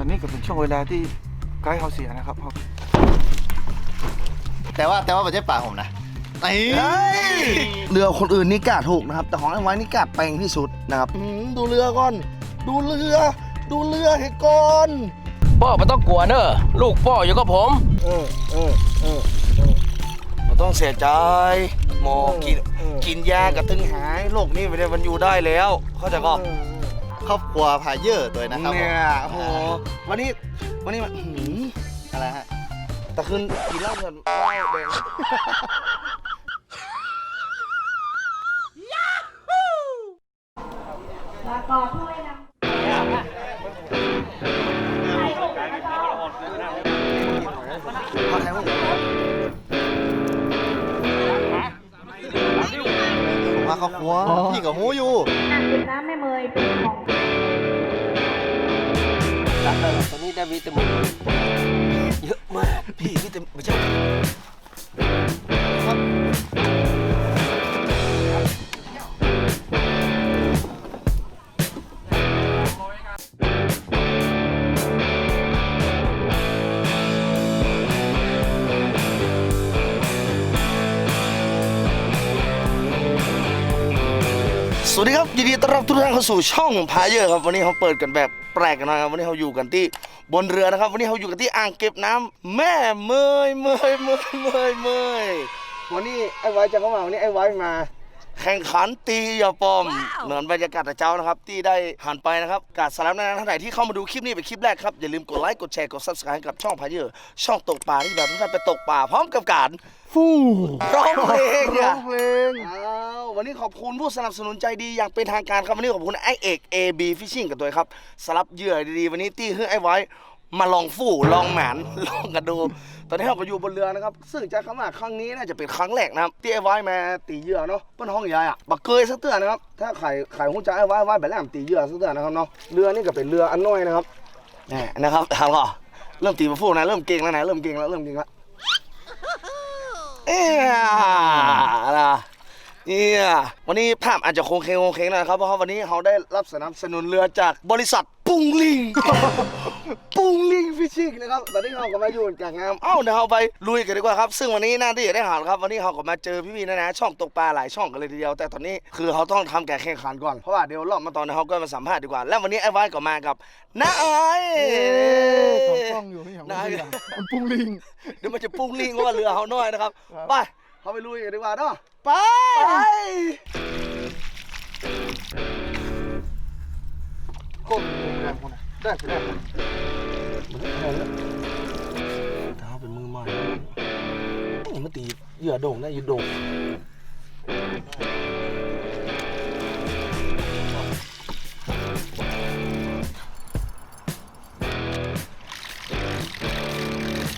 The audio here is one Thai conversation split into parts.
อนนี้ก็เป็นช่วงเวลาที่ไกด์เขาเสียนะครับเขาแต่ว่าแต่ว่าไม่ใช่ป่าผมนะไอ้เรือคนอื่นนี่กาถูกนะครับ แต่ของไอ้ไว้นี่กาแปลงที่สุดนะครับอืมดูเรือก่อน ดูเรือ ดูเรือให้ก่อนพ่อไม่ต้องกลัวเนอะลูกพ่ออยู่กับผม เออเออเออเราต้องเสียใจหมอกินเออกินยากระตึงหายโรคนี้ไม่ได้มันอยู่ได้แล้ว เข้าใจก็ ครอบครัวพาเยอะตัวนะครับผมเนี่ยโอ้โหวันนี้วันนี้มันอื้อหืออะไรฮะแต่คืนกินเหล้าเถื่อนเหล้าแดงแล้วก็ถ้วยน้ำ ผมมาครอบครัวพี่กับหูอยู่น้ำดื่มน้ำไม่เมยเป็นของตัดเลยตอนนี้ได้วิตามินเยอะมาก พี่พี่แต่ไม่ใช่าสู่ช่องพายเยอร์ครับวันนี้เขาเปิดกันแบบแปลกกันหนะครับวันนี้เขาอยู่กันที่บนเรือนะครับ วันนี้เขาอยู่กันที่อ่างเก็บน้ำแม่เมยเมยเมยเมยเมยวันนี้ไอ้ไว้จะเข้ามาวันนี้ไอ้ไว้มา แข่งขันตียาปอม เหมือนบรรยากาศแต่เจ้านะครับ ที่ได้หันไปนะครับกาดสลับนั้นท่านไหนที่เข้ามาดูคลิปนี้เป็นคลิปแรกครับ อย่าลืมกดไลค์กดแชร์กด subscribe ให้กับช่องพายเยอร์ช่องตกปลาที่แบบทุกท่านไปตกปลาพร้อมกับการฟู่ร้องเพลงร้ออะงเพลงอ้าววันนี้ขอบคุณผู้สนับสนุนใจดีอย่างเป็นทางการครับวันนี้ขอบคุณไอเอก AB Fishing กับตัวครับสลับเหยื่อดีๆวันนี้ตี้เฮือไอ้ไว้ มาลองฟู่ลองหมานลองกันดู ตอนนี้เราก็อยู่บนเรือนะครับ ซึ่งจากคำว่าครั้งนี้น่าจะเป็นครั้งแรกนะครับที่ไอ้ไว้มาตีเหยื่อเนาะเปิ้นห้องใหญ่อะบักเกยสักเตือนนะครับ ถ้าไข่ไข่หุ้นใจไอ้ไว้ไว้แบบแรมตีเหยื่อสักเตือนนะครับเนาะเรือนี่ก็เป็นเรืออันน้อยนะครับแหมนะครับทางก็เริ่มตีมาฟู่นะเริ่มเก่งแล้วนะเริ่มเก่งแล้วเริ่มเก่งแล้วเอ๊ะนะเนี่ยวันนี้ภาพอาจจะโคงเคงโคงเคงนะครับเพราะว่าวันนี้เขาได้รับสนับสนุนเรือจากบริษัท ปุงลิง ปุงลิงฟิชชิ่งนะครับตอนนี้เขาก็มาอยู่กลางน้ำเอ้าเดี๋ยวเราไปลุยกันดีกว่าครับ ซึ่งวันนี้หน้าที่จะได้หาครับ วันนี้เขาก็มาเจอพี่ๆนะนะช่องตกปลาหลายช่องกันเลยทีเดียว แต่ตอนนี้คือเขาต้องทำการแข่งขันก่อน เพราะว่าเดี๋ยวรอบมาตอนนี้เขาก็มาสัมภาษณ์ดีกว่า แล้ววันนี้ไอ้ไว้ก็มากับน้าไอ้ของกล้องอยู่ไม่อย่างน้าไม่อย่างมันปุ้งลิง เดี๋ยวมันจะปุ้งลิงเพราะว่าเรือเขาน้อยนะครับครับไปเขาไปลุยกันดีกว่าเนาะไป ไปก้มแรงคนได้ไปได้มือนอะไรแล้วเท้าเป็นมือใหม่นี่มันตีเหยื่อโด่งได้เหยื่อโด่ง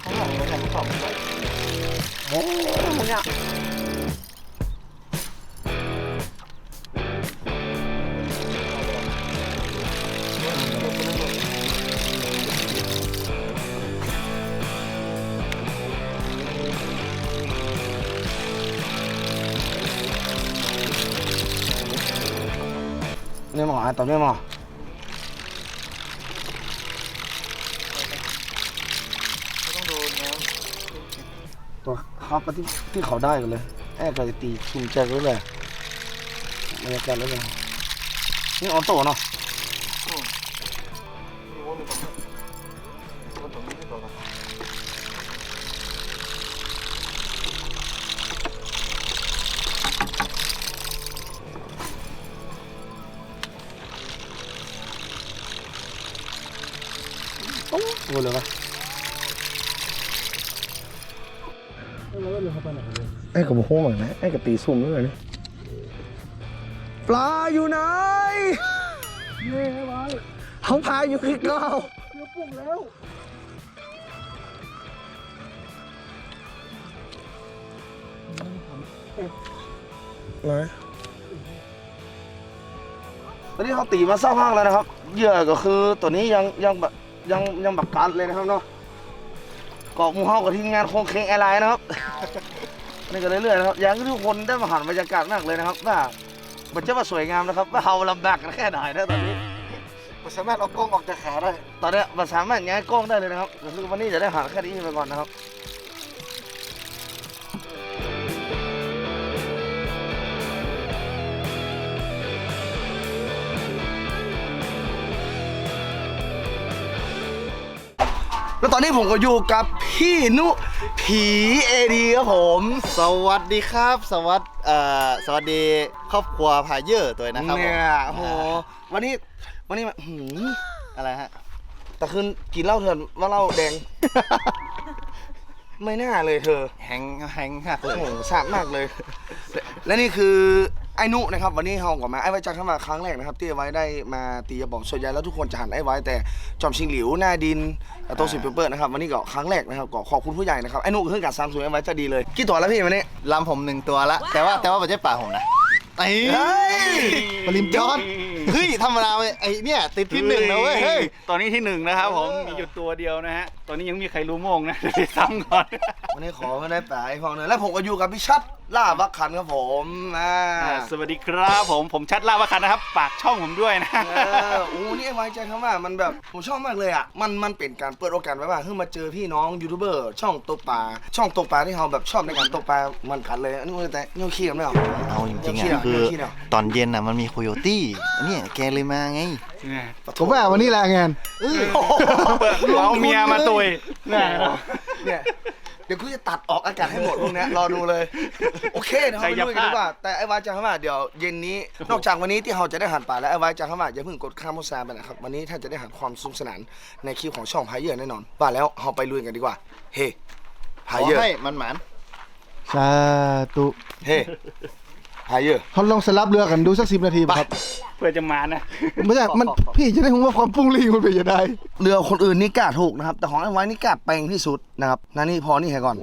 ข้างหลังเราทำขอบไว้โอ้มึงอะเนี่ยหมออะ ตอบเนี่ยหมอตัวเขาปที่ที่เขาได้กันเลย แอบไปตีชุมแจกไว้เลยบรรยากาศแล้วเลยนี่ออโต้เนาะ กับโค้งเหมือนนะไอ้กับตีซุ่มด้วยนี่ปลาอยู่ไหนเย้ไว้เขาพายอยู่ที่เก้าเรือปุ่งแล้วไหนตอนนี้เขาตีมาเศร้าห้างแล้วนะครับ เหยื่อก็คือตัวนี้ยังยังแบบยังยังแบบกัดเลยนะครับเนาะเกาะหมูเฮากับทีมงานโคงเคงแอร์ไลน์นะครับ นี่ก็เรื่อยๆนะครับอยากให้ทุกคนได้มาหันบรรยากาศมากเลยนะครับ ว่ามันจะว่าสวยงามนะครับว่าเราลำบากกันแค่ไหนนะตอนนี้สามารถเอากล้องออกจากขาได้ตอนเนี้ยมันสามารถย้ายกล้องได้เลยนะครับแต่คือวันนี้จะได้หาแค่นี้ไปก่อนนะครับ ตอนนี้ผมก็อยู่กับพี่นุผีเอดีครับผม สวัสดีครับ สวัสดเอ่อสวัสดีครอบครัวพายเยอร์ตัวนะครับผมเนี่ยโอ้โหวันนี้วันนี้มาหืมอะไรฮะแต่คืนกินเหล้าเถื่อนว่าเหล้าแดง ไม่น่าเลยเธอแฮงแฮงหักเลโอ้ยโหสาบมากเลย และและนี่คือ ไอ้นุนะครับวันนี้เฮาก็มาไอ้ไว้จักเข้ามาครั้งแรกนะครับที่ไอ้ไว้ได้มาตีกระบอกส่วนใหญ่แล้วทุกคนจะหันไอ้ไว้แต่จอมชิงหลิวหน้าดินโตสิเปเปอร์นะครับวันนี้ก็ครั้งแรกนะครับก็ขอบคุณผู้ใหญ่นะครับไอ้นุขึ้นกับซามซุงไอ้ไว้จะดีเลยกี่ตัวแล้วพี่วันนี้ลำผมหนึ่งตัวละ แต่ว่าแต่ว่าไม่ใช่ป่าผมนะไอ้เฮ้ยปริมจอนเฮ้ยธรรมดาเว้ยไอ้เนี่ยติดที่หนึ่งนะเว้ยเฮ้ย ตอนนี้ที่หนึ่งนะครับผมมีอยู่ตัวเดียวนะฮะ ตอนนี้ยังมีใครรู้โมงนะเดี๋ยวไปซ้ำก่อน วันนี้ขอไม่ได้ป่าไอ้พองเลยและผมก็อยู่กับพี่ชัดล่าบักขันครับผมอ่าอ่าสวัสดีครับผมผมชัดลาบคันนะครับฝากช่องผมด้วยนะ เออโอ้นี่ไอ้ไว้ใจคำว่ามันแบบผมชอบมากเลยอะมันมันเป็นการเปิดโอกาสไว้ว่าเพิ่งมาเจอพี่น้องยูทูบเบอร์ช่องตกปลาช่องตกปลาที่เขาแบบชอบในการตกปลามันกันเลยอันนี้มันแต่เงี้ยวขี้กันไม่หรอเอาจริงๆเดี๋ยวอะเคลีคืยร์อเดี๋ยวเคลียร์ตอนเย็นอะมันมีโคโยตี้อันนี้แกเลยมาไงผมว่าวันนี้แหละงานเอาเมียมาตุยเนี่ยเดี๋ยวกูจะตัดออกอากาศให้หมดพวกเนี้ยรอดูเลย โอเคเดี๋ยวเราไปดูกันดีกว่า แต่ไอ้วายจะเข้ามาเดี๋ยวเย็นนี้ นอกจากวันนี้ที่เราจะได้หันป่าแล้วไอ้วายจะเข้ามาอย่าเพิ่งกดข้ามโฆษณาไปนะครับ วันนี้ท่านจะได้หันความสนุกสนานในคลิปของช่องพายเยอร์แน่นอนว่าแล้วเราไปลุยกันดีกว่า เฮ้ขพายอเยอร์ให้มันหมานสาธุเฮ้ พายเยอร์เขาลองสลับเรือกันดูสักสิบนาทีป่ะครับเพื่อจะมานะไม่ใช่มันพี่จะได้รู้ว่าความปุ้งลิงมันเป็นยังไงเรือคนอื่นนี่กล้าถูกนะครับ แต่ของไอ้ไว้นี่กล้าแปลงที่สุดนะครับนั่นนี่พอนี่ให้ก่อน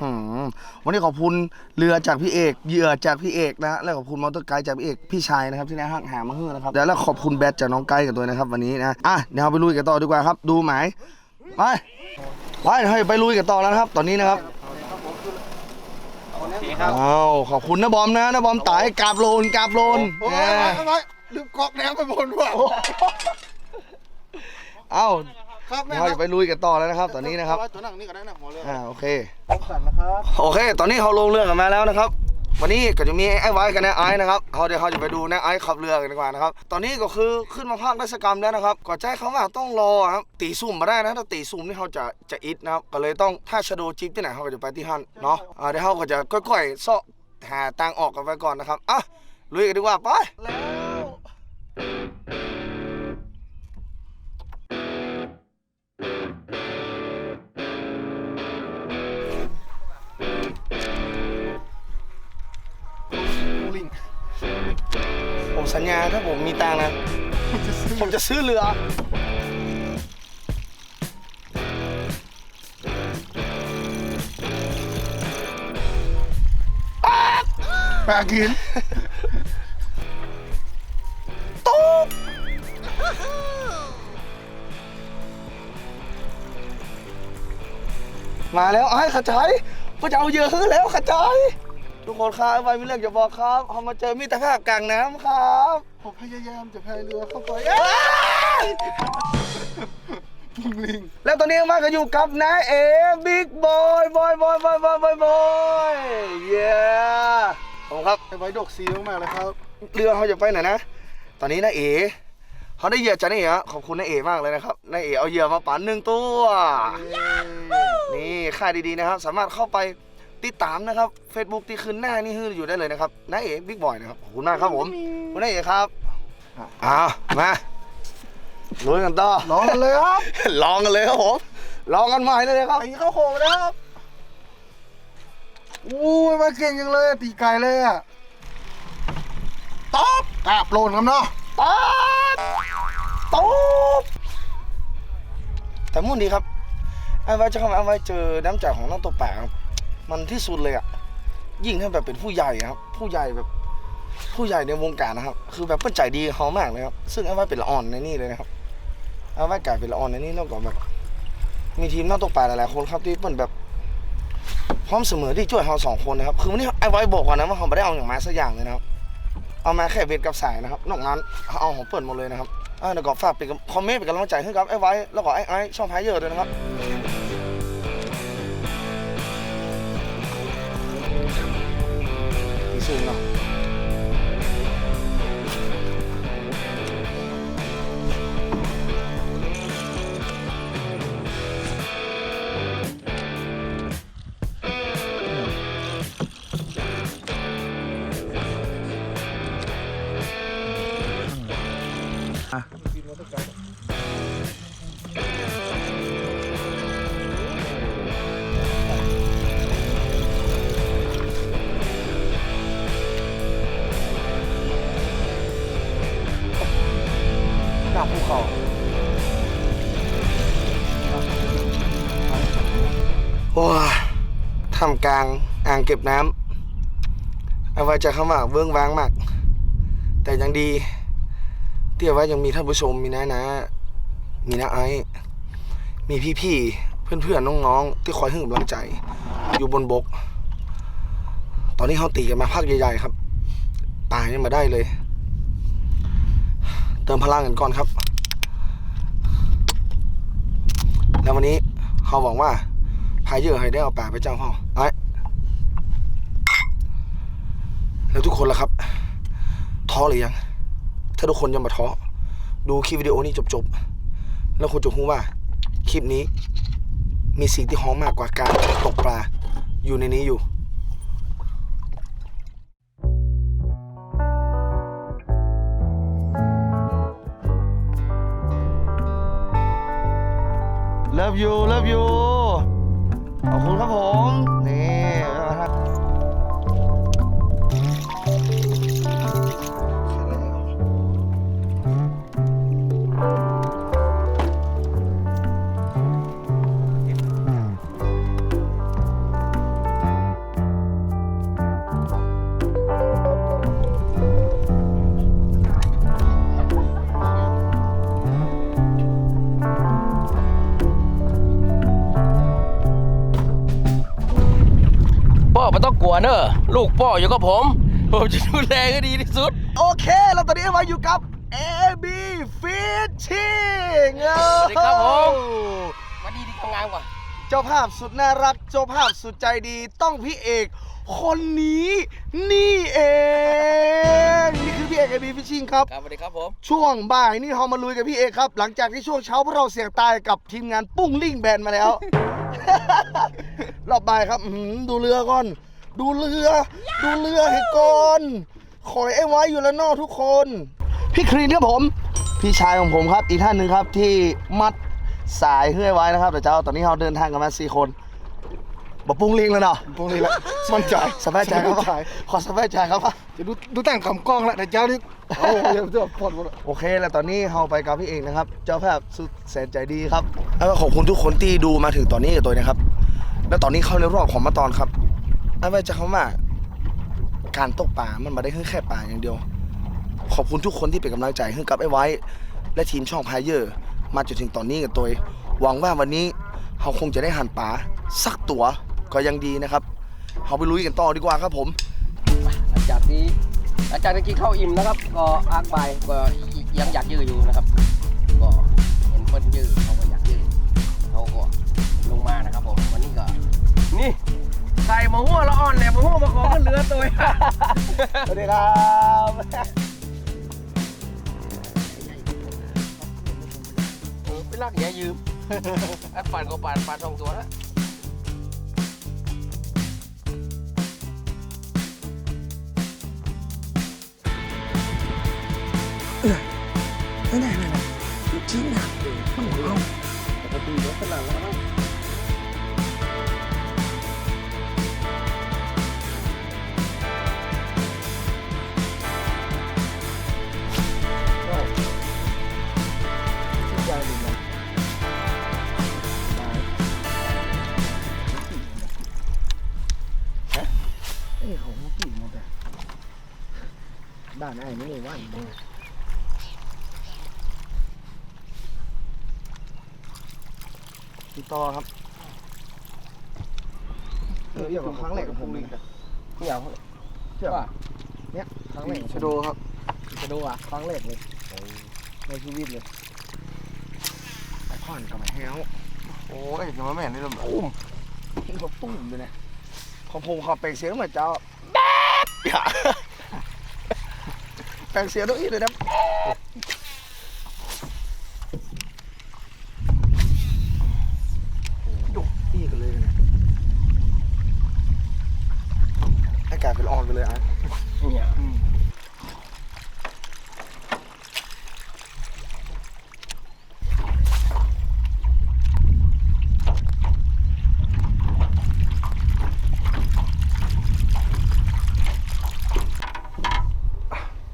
หืมวันนี้ขอบคุณเรือจากพี่เอกเหยื่อจากพี่เอกนะฮะและขอบคุณมอเตอร์ไกด์จากพี่เอกพี่ชายนะครับที่ได้หักหามาเฮือนะครับเดี๋ยวแล้วขอบคุณแบทจากน้องไกด์กันด้วยนะครับวันนี้นะอะเดี๋ยวเราไปลุยกันต่อดีกว่าครับ ดูหมายไปไปให้ไปลุยกันต่อแล้วนะครับ ตอนนี้นะครับ อ้าวขอบคุณนะบอมนะนะบอมตายกราบโลนกราบโลนแหมลืมกอกแนวไปบนว่าเอ้าครับแม่เดี๋ยวเราจะไปลุยกันต่อแล้วนะครับ ตอนนี้นะครับตัวนั่งนี่ก็ได้นะหัวเรืออ่าโอเค สั่นนะครับ โอเค ตอนนี้เขาลงเรือกันมาแล้วนะครับ วันนี้ก็จะมีไอ้ไว้กับนายไอ้นะครับเขาเดี๋ยวเขาจะไปดูนายไอ้ขับเรือกันดีกว่านะครับ ตอนนี้ก็คือขึ้นมาภาคราชกรรมแล้วนะครับก่อนใจเขาว่าต้องรอครับตีซุ่มมาได้นะถ้าตีซุ่มนี่เขาจะจะอิดนะครับก็เลยต้องถ้าชะโดจิปที่ไหนเขาก็จะไปที่ฮั่นเนาะเดี๋ยวเขาก็จะค่อยๆเซาะหาตังออกกันไปก่อนนะครับอะลุยกันดีกว่าไป สัญญาถ้าผมมีตังค์นะ ผมจะซื้อเรือ ปลากินมาแล้วไอ้ขจายพระเจ้าเยอะขึ้นแล้วขจาย ทุกคนครับไว้มีเรื่องจะบอกครับเขามาเจอมิตรภาพกลางน้ำครับผมพยายามจะพายเรือเข้าไปแล้วตอนนี้มาก็อยู่กับนายเอบิ๊กบอยบอยบอยบอยบอยบอยบอยเย้ผมครับไว้ดกซีมากๆเลยครับ เรือเขาจะไปไหนนะ ตอนนี้นายเอเขาได้เหยื่อจากนายเอขอบคุณนายเอมากเลยนะครับนายเอเอาเหยื่อมาปั่นหนึ่งตัว นี่ค่ายดีๆนะครับ สามารถเข้าไป ติดตามนะครับ Facebook ที่ขึ้นหน้านี่ฮืออยู่ได้เลยนะครับนายเอบิ๊กบอยนะครับขอบคุณมากครับผมคุณนายเอครับอ้าวมาลุยกันต่อลองกันเลยครับลองกันเลยครับผมลองกันใหม่เลยครับไอ้เข้าโคงนะครับอู้ยมาเก่งจังเลยตีไก่เลยอะตบกราบโลนครับเนาะป๊าดต๊บแต่มุ่นดีครับไอ้ไว้จะเข้ามาไอ้ไว้เจอน้ำใจของน้องตัวแปลครับ มันที่สุดเลยอะยิ่งถ้าแบบเป็นผู้ใหญ่ครับ ผู้ใหญ่แบบผู้ใหญ่ในวงการนะครับ คือแบบเปิ้นใจดีเขามากเลยครับ ซึ่งไอ้ไว้เป็นละอ่อนในนี่เลยนะครับไอ้ไว้กลายเป็นละอ่อนในนี่แล้วก็แบบ มีทีมน้องตกปลาหลายๆคนครับที่เปิ้นแบบ พร้อมเสมอที่ช่วยเราสองคนนะครับ คือวันนี้ไอ้ไว้บอกก่อนนะว่าเขาไม่ได้เอาอย่างมาสักอย่างเลยนะครับ เอามาแค่เบ็ดกับสายนะครับ นอกนั้นเอาของเปิดหมดเลยนะครับอ่าแล้วก็ฝากเป็นคอมเมนต์เป็นกำลังใจให้กับไอ้ไว้แล้วก็ไอ้ไอ้ช่องพายเยอร์ด้วยนะครับ ทำกลาง อ่างเก็บน้ำเอาไว้จะเข้ามาเบื้องว้างมาก แต่ยังดีที่เอาไว้ยังมีท่านผู้ชมมีน้านะ มีน้าไอซ์มีพี่ๆเพื่อนๆน้องๆที่คอยให้กำลังใจ อยู่บนบก ตอนนี้เขาตีกันมาพักใหญ่ๆครับตายยังมาได้เลย เติมพลังกันก่อนครับ แล้ววันนี้เขาหวังว่า พายเยอะให้ได้เอาป่าไปเจ้าพ่อไอ้แล้วทุกคนล่ะครับ ท้อหรือยัง ถ้าทุกคนยังมาท้อ ดูคลิปวิดีโอนี้จบๆ แล้วคุณจะรู้ว่า คลิปนี้ มีสิ่งที่หอมมากกว่าการตกปลาอยู่ในนี้อยู่เลิฟยูเลิฟยู ขอบคุณครับผม ออยู่กับผม ผมจะดูแลให้ดีที่สุด โอเคเราตอนนี้มาอยู่กับ AB Fishing สวัสดีครับผมวันดีดีทำงานกว่า เจ้าภาพสุดน่ารัก เจ้าภาพสุดใจดีต้องพี่เอก คนนี้นี่เอง นี่คือพี่เอก AB Fishing ครับ ครับสวัสดีครับผม ช่วงบ่ายนี่เรามาลุยกับพี่เอกครับ หลังจากที่ช่วงเช้าพวกเราเสี่ยงตายกับทีมงานปุ้งลิ่งแบนมาแล้ว รอบบ่ายครับอื้อหือดูเรือก่อน ดูเรือ ดูเรือให้ก่อนคอยไอ้ไว้อยู่แล้วเนอกทุกคน พี่ครีนครับผม พี่ชายของผมครับ อีกท่านหนึ่งครับที่มัดสายเฮือยไว้นะครับแต่เจ้าตอนนี้เราเดินทางกันมาสี่คนบอปุ้งลิงแล้วเนาะตรงนี้แหละมั่นใจสบายใจครับมั่นใจขอสบายใจครับจะดูดูแต่งคำกล้องแล้วแต่เจ้านี่โอ้โหเดี๋ยวจะพอดหมดโอเคแล้วตอนนี้เราไปกับพี่เอกนะครับ เจ้าภาพสุดแสนใจดีครับแล้วก็ขอบคุณทุกคนที่ดูมาถึงตอนนี้กับตัวนะครับ แล้วตอนนี้เข้าในรอบของมาตอนครับเอาไว้จะคำว่า การตกป่ามันมาได้แค่ป่าอย่างเดียว ขอบคุณทุกคนที่เป็นกำลังใจให้กับไอ้ไว้ และทีมช่องพายเยอร์มาจนถึงตอนนี้กับตัวหวังว่าวันนี้เราคงจะได้หันป่าสักตัวก็ยังดีนะครับเราไปลุยกันต่อดีกว่าครับผม หลังจากที่หลังจากที่กินข้าวอิ่มนะครับก็อากบายก็ยังอยากยืดอยู่นะครับ ก็เห็นเพิ่นยืดเขาก็อยากยืดเขาก็ลงมานะครับผมวันนี้ก็นี่ ใส่หมาหัวละอ่อนแหละหมาหัวมาขอขึ้นเรือตัวสวัสดีครับเออไปลากอย่ายืมอัดปานก็ปานปานสองตัวแล้วด้าน ติดต่อครับเออเดี๋ยวครั้งแรกของผมเลยเที่ยวเที่ยวว่าเนี่ยครั้งแรกชโดครับจะดูอะครั้งแรกเลยในชีวิตเลยไอ้พ่อนกับไอ้แฮวโอ้ยจะมาแม่นนี่ลำตุ้มเขาตุ้มเลยนะพอผมเขอแปลงเสียงเหมือนเจ้าแบบอย่า แปลงเสียงต้องอีเลยนะดุอีกเลยนะอากาศเป็นออนไปเลยอะ เนี่ย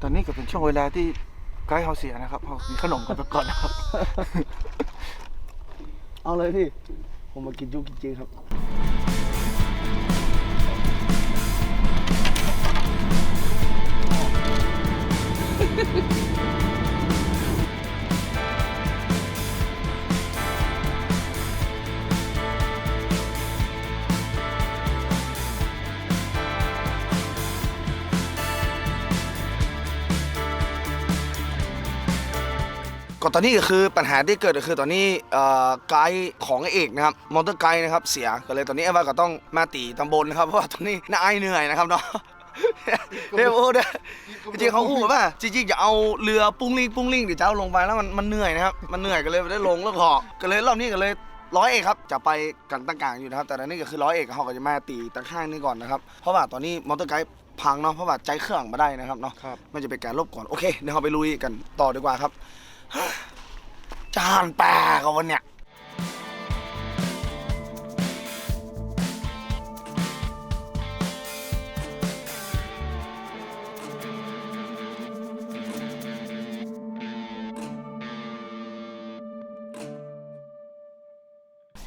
ตอนนี้ก็ เวลาที่ไกด์เขาเสียนะครับเขามีขนมกันไปก่อนนะครับ เอาเลยพี่ ผมมากินยุกินจริงครับ ตอนนี้ก็คือปัญหาที่เกิดก็คือตอนนี้เอ่อไกด์ของไอ้เอกนะครับมอเตอร์ไกด์นะครับเสียก็เลยตอนนี้ไอ้ว่าก็ต้องมาตีตำบลนะครับเพราะว่าตอนนี้น้าไอเหนื่อยนะครับเนาะเดี๋ยวโอ้เด้อจริงๆเขาอู้ว่าจริงๆจะเอาเรือปุ้งลิงปุ้งลิงเดี๋ยวจะเอาลงไปแล้วมันมันเหนื่อยนะครับมันเหนื่อยก็เลยไม่ได้ลงแล้วก็ก็เลยรอบนี้ก็เลยร้อยเอกครับจะไปกันตั้งกลางอยู่นะครับ แต่ตอนนี้ก็คือร้อยเอกเขาก็จะมาตีตั้งข้างนี่ก่อนนะครับเพราะว่าตอนนี้มอเตอร์ไกด์พังเนาะเพราะว่าใจเครื่องมาได้นะครับเนาะครับมันจะเป็นการลบก่อนโอเคเดี๋ยวเราไปลุยกันต่อดีกว่าครับ จานปลากอะวันเนี้ย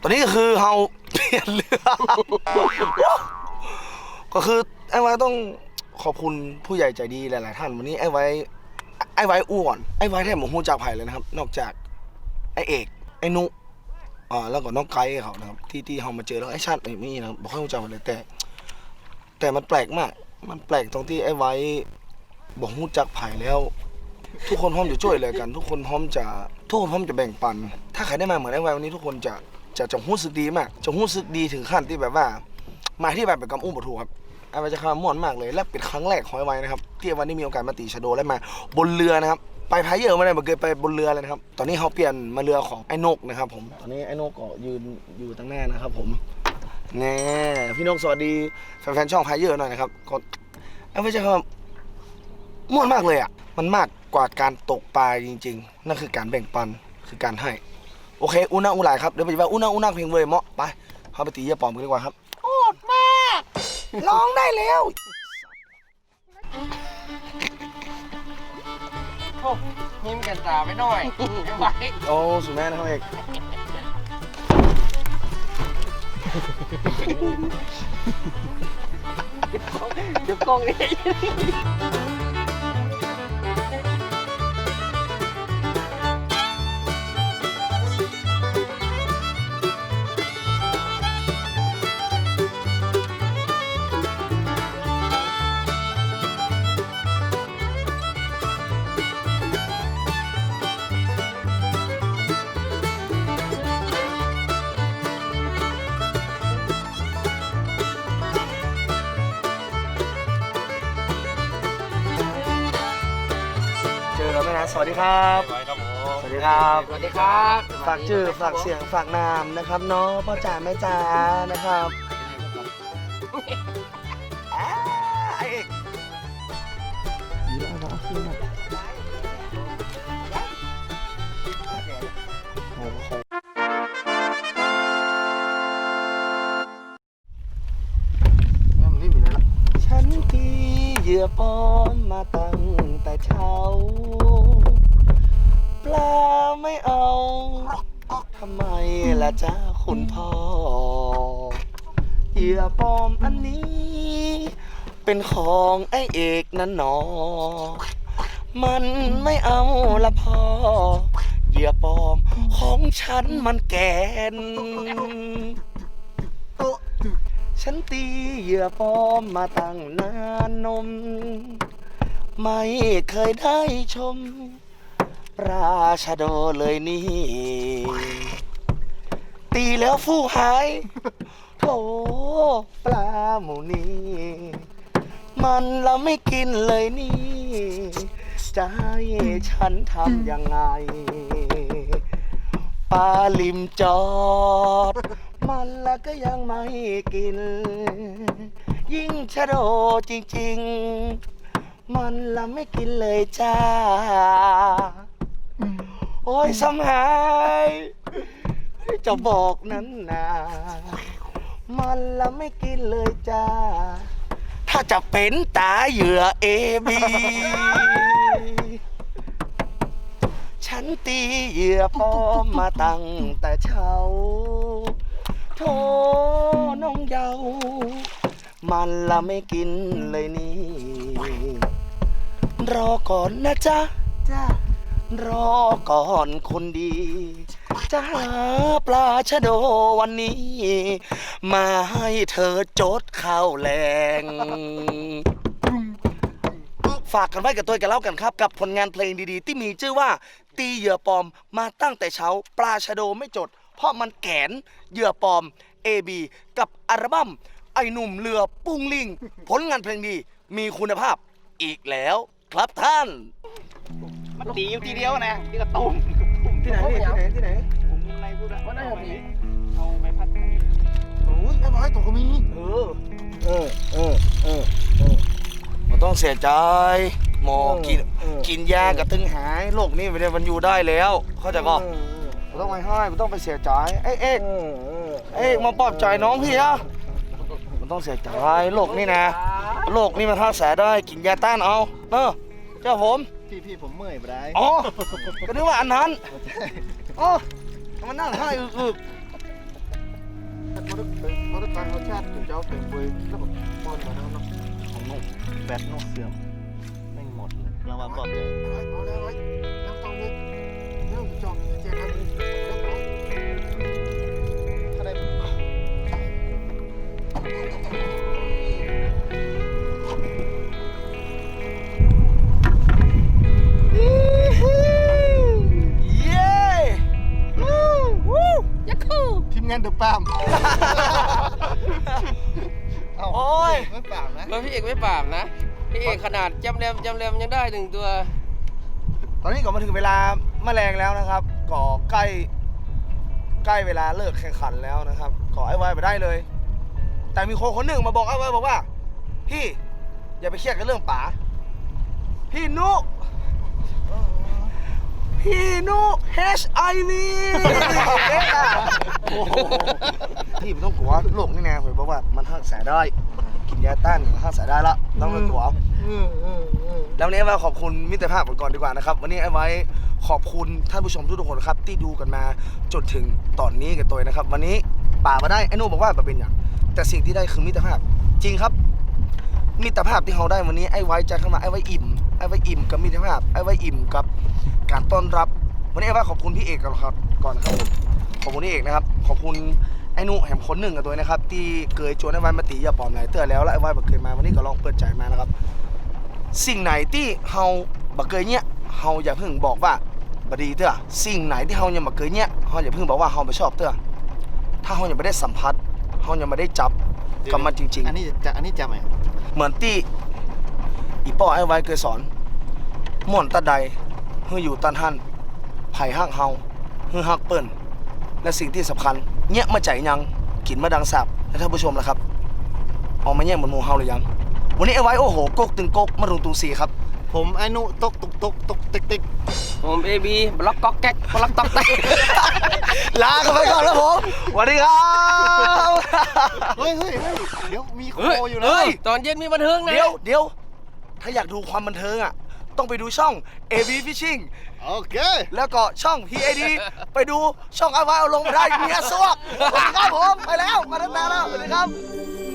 ตอนนี้ก็คือเราเปลี่ยนเรือก็คือไอ้ไว้ต้องขอบคุณผู้ใหญ่ใจดีหลาย ๆ ท่านวันนี้ไอ้ไว้ ไอ้ไว้อ้วนไอ้ไว้แทบหมูฮูจากไผ่เลยนะครับ นอกจากไอ้เอก ไอ้นุอ่าแล้วก็น้องไกด์เขานะครับ ที่ที่เขามาเจอแล้วไอ้ชาติไม่มีนะครับบอกให้รู้จักกันเลยแต่ แต่มันแปลกมาก มันแปลกตรงที่ไอ้ไว้บอกฮู้จักไผ่แล้ว ทุกคนพร้อมจะช่วยเหลยกัน ทุกคนพร้อมจะทุกคนพร้อมจะแบ่งปัน ถ้าใครได้มาเหมือนไอ้ไว้วันนี้ทุกคนจะจะจะรู้สึกดีมากจะรู้สึกดีถึงขั้นที่แบบว่า มาที่แบบเป็นกำอุ้มปะทูครับ อ้ไว้จะคำม่วนมากเลยและเป็นครั้งแรกของไอ้ไว้นะครับที่ไอ้ไว้มีโอกาสมาตีชะโดและมาบนเรือนะครับไปพายเยอะไม่ได้มาเคยไปบนเรือเลยนะครับ ตอนนี้เขาเปลี่ยนมาเรือของไอ้นกนะครับ ผม ตอนนี้ไอ้นกก็ยืนอยู่ตั้งหน้านะครับ ผมแน่พี่นกสวัสดีแฟนๆช่องพายเยอะหน่อยนะครับก็ไอ้ไม่ใช่คำม่วนมากเลยอะ มันมากกว่าการตกปลาจริง ๆ นั่นคือการแบ่งปันคือการให้ โอเค อุณาอุหลายครับเดี๋ยวไปว่าอุณาอุนาเพลงเวยเหมาะไปเข้าไปตีเยี่ยปอมกันดีกว่าครับโอดมาก ร้องได้แล้วยิ้มกันตาไปหน่อยไม่ไหวโอ้สุดแม่นะครับเอกเดี๋ยวกล้องนี่ ไหมนะสวัสดีครับสวัสดีครับ สวัสดีครับฝากชื่อฝากเสียงฝากนามนะครับเนาะพ่อจ๋าแม่จ๋านะครับอ่าไอเอกอยู่ เอกนั่นหนอ มันไม่เอาละพอเหยื่อปลอมของฉันมันแกน ฉันตีเหยื่อปลอมมาตั้งนานนม ไม่เคยได้ชม ราชาโดเลยนี่ ตีแล้วฟูหายโถปลาหมูนี้ มันเราไม่กินเลยนี่ จะให้ฉันทำยังไงปลาลิมจอด มันละก็ยังไม่กิน ยิ่งชะโดจริง ๆ มันละไม่กินเลยจ้า โอ้ยสำหายจะบอกนั้นนามันละไม่กินเลยจ้า ถ้าจะเป็นตาเหยื่อเอบีฉันตีเหยื่อปลอมมาตั้งแต่เช้าโธ่น้องเยา มันละไม่กินเลยนี่ รอก่อนนะจ๊ะ จ้ารอก่อนคนดี จะหาปลาชะโดวันนี้ มาให้เธอจดข้าวแรง ฝากกันไว้กับตัวกันเล่ากันครับ กับผลงานเพลงดีๆ ที่มีชื่อว่า ตีเหยื่อปลอมมาตั้งแต่เช้า ปลาชะโดไม่จด เพราะมันแกนเหยื่อปลอม AB กับอัลบั้มไอหนุ่มเรือปุ้งลิง ผลงานเพลงดีมีคุณภาพอีกแล้วครับท่าน มันตีอยู่ทีเดียวนะที่กระตุ้มที่ไหนที่ไหนที่ไหน ผมในพูดอะมันน่าจะตีเอาไปพัดโอ้ยไอ้บอยตัวก็มี เออ เออ เออ เออมันต้องเสียใจ หมอกิน กินยากระตึงหายโรคนี้ไม่ได้มันอยู่ได้แล้ว เข้าใจก็มันต้องไปให้มันต้องไปเสียใจ เอ้ยเอ้ยเอ้ยมาปลอบใจน้องพี่อะมันต้องเสียใจโรคนี้นะโรคนี้มันรักษาได้กินยาต้านเอาเออเจ้าผมพี่พี่ผมเมื่อยไปได้อ๋อก็นึกว่าอันนั้นอ๋อ มันนั่งให้อึกเขาได้เขาได้การสชาติถึงจะเอาเต็มไปแล้วแบบป้อนมาแล้วเนาะของนกแบตนกเสื่อมไม่หมดเลยรางวัลปลอบใจ เดอะปามโอ้ย ไม่ปามนะแล้วพี่เอกไม่ปราบนะ พี่เอกขนาดจำแรมจำแรมยังได้หนึ่งตัว ตอนนี้ก็มาถึงเวลาแมลงแล้วนะครับก็ใกล้ ใกล้เวลาเลิกแข่งขันแล้วนะครับขอไอ้ไว้ไปได้เลย แต่มีคนคนหนึ่งมาบอกไอ้ไว้บอกว่า พี่อย่าไปเครียดกับเรื่องป๋าพี่นุ พี่นุ HIV พี่ไม่ต้องกลัวโรคนี่นะผมบอกว่ามันรักษาได้ กินยาต้านมันรักษาได้ละต้องไม่กลัวอืมอืมอืมแล้ววันนี้มาขอบคุณมิตรภาพกันก่อนดีกว่านะครับ วันนี้ไอ้ไว้ขอบคุณท่านผู้ชมทุกๆคนครับ ที่ดูกันมาจนถึงตอนนี้กันตัวนะครับ วันนี้ป่ามาได้ไอ้โน่บอกว่ามาเป็นอย่าง แต่สิ่งที่ได้คือมิตรภาพ จริงครับ มิตรภาพที่เราได้วันนี้ไอ้ไว้ใจเข้ามาไอ้ไว้อิ่มไอ้ไว้อิ่มกับมิตรภาพไอ้ไว้อิ่มกับการต้อนรับ วันนี้ไอ้ไว้ขอบคุณพี่เอกก่อนครับก่อนนะครับผม ขอบคุณพี่เอกนะครับ ขอบคุณไอ้นุแหมคนหนึ่งกับตัวนะครับ ที่เกยชวนไอ้ไว้มาตีอย่าปลอมไหนเตือนแล้วแล้วไอ้ไว้บอกเคยมาวันนี้ก็ลองเปิดใจมานะครับ สิ่งไหนที่เฮาบักเคยเนี่ยเฮาอย่าเพิ่งบอกว่าบดีเด้อสิ่งไหนที่เฮายังบักเคยเนี่ยเฮาอย่าเพิ่งบอกว่าเฮาไม่ชอบเด้อถ้าเฮายังไม่ได้สัมผัสเฮายังไม่ได้จับกับมันจริงอันนี้จะอันนี้จำไหมๆเหมือนที่อีป้อไอ้ไว้เคยสอนม่วนตาใดเฮืออยู่ตันหันไผ่ฮักเฮาเฮือฮักเปิ้น และสิ่งที่สำคัญเนี่ยมาใจยังกินมาดังสับและท่านผู้ชมล่ะครับออกมาเนี่ยเหมือนหมูเฮาหรือยังวันนี้ไอ้ไว้โอ้โหกกตึงกกมารุงตุงสีครับ ผมไอ้นุตกตุกตุกตุกติ๊กติ๊กผมเอบีบล็อกก๊อกแก๊กบล็อกต๊อกแต๊กลากันไปก่อนแล้วผมสวัสดีครับเฮ้ยเฮ้ยเฮ้ยเดี๋ยวมีโคเฮ้ยอยู่นะเฮ้ยตอนเย็นมีบันเทิงนะเดี๋ยวเดี๋ยวถ้าอยากดูความบันเทิงอะ ต้องไปดูช่อง AV Fishing โอเค แล้วก็ช่อง PAD ไปดูช่องไอวายเอาลงมาได้เมียสวกสวัสดีครับผม ไปแล้ว มาตั้งนานแล้ว สวัสดีครับ